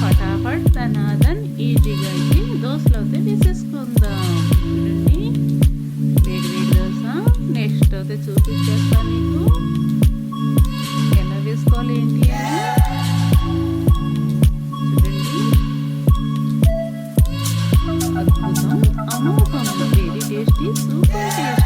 ఫటాఫట్ తనాదన్ ఈజీగా అయితే దోశలు తీసేసుకుందాం. చూడండి వేడి దోశ నెక్స్ట్ అయితే చూపించేస్తాను మీకు. ఎలా వేసుకోవాలి ఏంటి అని. చూడండి. అద్భుతం. అమోఘం వెరీ టేస్టీ సూపర్ టేస్ట్.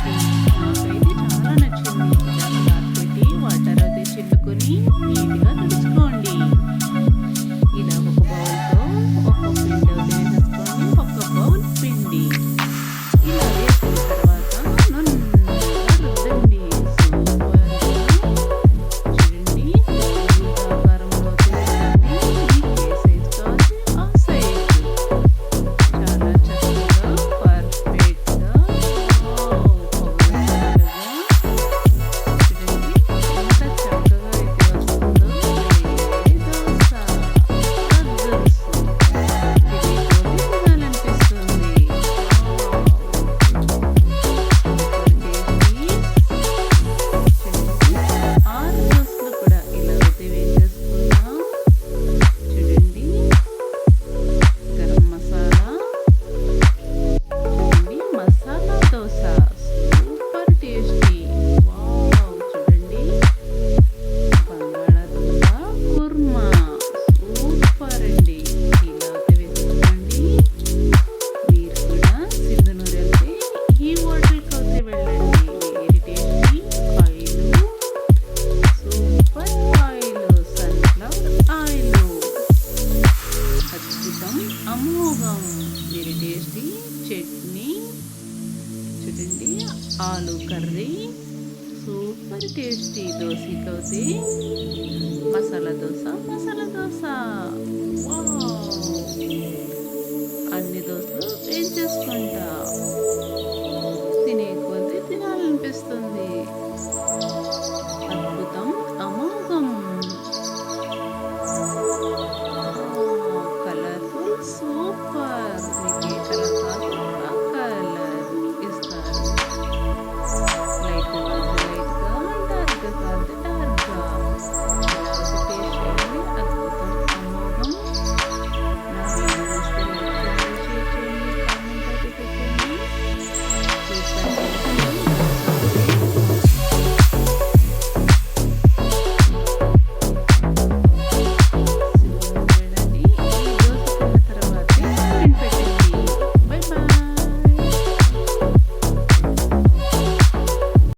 చేసింది ఆలు కర్రీ సూపర్ టేస్టీ దోశకైతే మసాలా దోశ మసాలా దోశ.